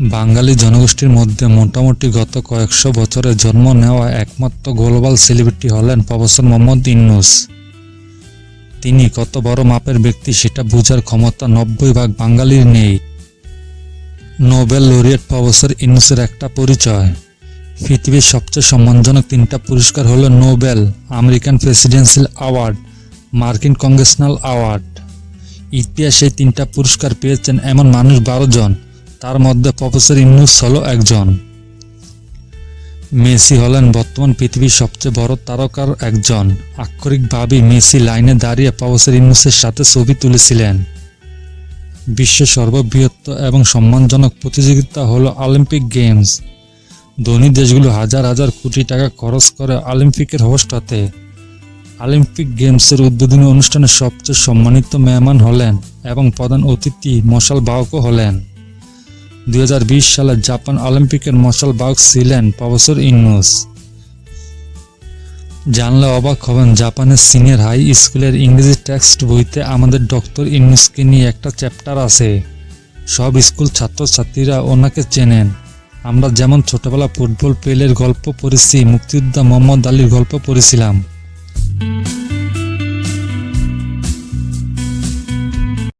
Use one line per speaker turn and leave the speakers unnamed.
বাঙালি জনগোষ্ঠীর মধ্যে মোটামুটি গত কয়েকশো বছরে জন্ম নেওয়া একমাত্র গ্লোবাল সেলিব্রিটি হলেন প্রফেসর মোহাম্মদ ইন্নুস তিনি কত বড় মাপের ব্যক্তি সেটা বোঝার ক্ষমতা নব্বই ভাগ বাঙালির নেই। নোবেল লরিয়েট প্রফেসর ইনুসের একটা পরিচয়। পৃথিবীর সবচেয়ে সম্মানজনক তিনটা পুরস্কার হলো নোবেল, আমেরিকান প্রেসিডেন্সিয়াল অ্যাওয়ার্ড, মার্কিন কংগ্রেসনাল অ্যাওয়ার্ড। ইতিহাসে তিনটা পুরস্কার পেয়েছেন এমন মানুষ বারো জন। তার মধ্যে প্রফেসর ইন্নুস হল একজন। মেসি হলেন বর্তমান পৃথিবীর সবচেয়ে বড় তারকার একজন। আক্ষরিকভাবেই মেসি লাইনে দাঁড়িয়ে প্রফেসর ইন্নুসের সাথে ছবি তুলেছিলেন। বিশ্বের সর্ববৃহৎ এবং সম্মানজনক প্রতিযোগিতা হলো অলিম্পিক গেমস। ধনী দেশগুলো হাজার হাজার কোটি টাকা খরচ করে অলিম্পিকের হোস্ট হতে অলিম্পিক গেমসের উদ্বোধনী অনুষ্ঠানে সবচেয়ে সম্মানিত মেহমান হলেন এবং প্রধান অতিথি মশাল বাহকও হলেন। দু হাজার বিশ সালে জাপান অলিম্পিকের মশাল বাহক ছিলেন প্রফেসর ইন্নুস জানলে অবাক হবেন, জাপানের সিনিয়র হাই স্কুলের ইংরেজি টেক্সট বইতে আমাদের ডক্টর ইন্নুসকে নিয়ে একটা চ্যাপ্টার আছে। সব স্কুল ছাত্রছাত্রীরা ওনাকে চেনেন। আমরা যেমন ছোটবেলা ফুটবল পেলের গল্প পড়েছি, মুক্তিযোদ্ধা মোহাম্মদ আলীর গল্প পড়েছিলাম।